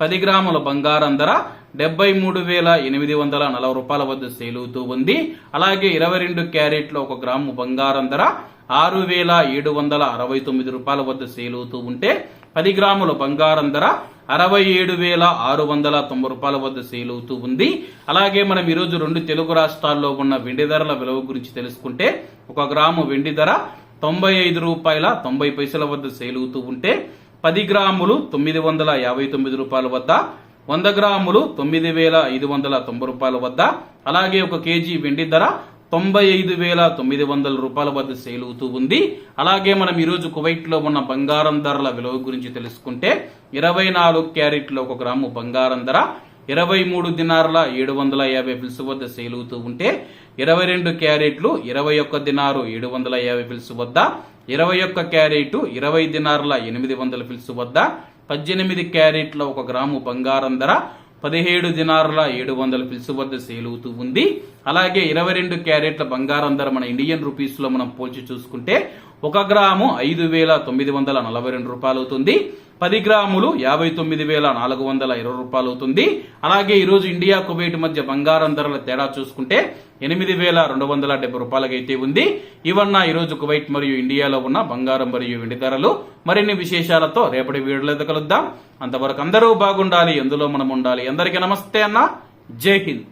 పది గ్రాముల బంగారం ధర డెబ్బై మూడు వేల ఎనిమిది వందల నలభై రూపాయల వద్ద సేలుతూ అవుతూ ఉంది. అలాగే ఇరవై రెండు క్యారెట్ల ఒక గ్రాము బంగారం ధర ఆరు వేల ఏడు వందల అరవై తొమ్మిది రూపాయల వద్ద సేలుతూ అవుతూ ఉంటే పది గ్రాముల బంగారం ధర అరవై ఏడు వేల ఆరు వందల తొంభై రూపాయల వద్ద సేల్ అవుతూ ఉంది. అలాగే మనం ఈరోజు రెండు తెలుగు రాష్ట్రాల్లో ఉన్న వెండి ధరల విలువ గురించి తెలుసుకుంటే ఒక గ్రాము వెండి ధర తొంభై ఐదు రూపాయల తొంభై పైసల వద్ద సేల్ అవుతూ ఉంటే పది గ్రాములు తొమ్మిది వందల యాభై తొమ్మిది రూపాయల వద్ద వంద గ్రాములు తొమ్మిది వేల ఐదు వందల తొంభై రూపాయల వద్ద అలాగే ఒక కేజీ వెండి ధర తొంభై ఐదు వేల తొమ్మిది వందల రూపాయల వద్ద సేల్ అవుతూ ఉంది. అలాగే మనం ఈరోజు కువైట్లో ఉన్న బంగారం ధరల విలువ గురించి తెలుసుకుంటే ఇరవై నాలుగు క్యారెట్లో ఒక గ్రాము బంగారం ధర ఇరవై మూడు దినారుల ఏడు వందల యాభై పిలుసు వద్ద సేలుగుతూ అవుతూ ఉంటే ఇరవై రెండు క్యారెట్లు ఇరవై ఒక్క దినారు ఏడు వందల యాభై పిలుసు వద్ద ఇరవై ఒక్క క్యారెట్ ఇరవై దినారుల ఎనిమిది వందల పిలుసు వద్ద పద్దెనిమిది క్యారెట్ల ఒక గ్రాము బంగారం ధర పదిహేడు దినారుల ఏడు వందల పిలుసు వద్ద సేలుగుతూ అవుతూ ఉంది. అలాగే ఇరవై రెండు క్యారెట్ల బంగారం ధర మన ఇండియన్ రూపీస్లో మనం పోల్చి చూసుకుంటే ఒక గ్రాము ఐదు వేల తొమ్మిది వందల నలభై రెండు రూపాయలు అవుతుంది పది గ్రాములు యాభై తొమ్మిది వేల నాలుగు వందల ఇరవై రూపాయలు అవుతుంది. అలాగే ఈరోజు ఇండియా కువైట్ మధ్య బంగారం ధరల తేడా చూసుకుంటే ఎనిమిది వేల రెండు వందల డెబ్బై రూపాయలకైతే ఉంది. ఇవన్న ఈరోజు కువైట్ మరియు ఇండియాలో ఉన్న బంగారం మరియు వెండి ధరలు. మరిన్ని విశేషాలతో రేపటి వీడియోలో కలుద్దాం. అంతవరకు అందరూ బాగుండాలి. ఎందులో మనం ఉండాలి? అందరికీ నమస్తే అన్న. జై హింద్.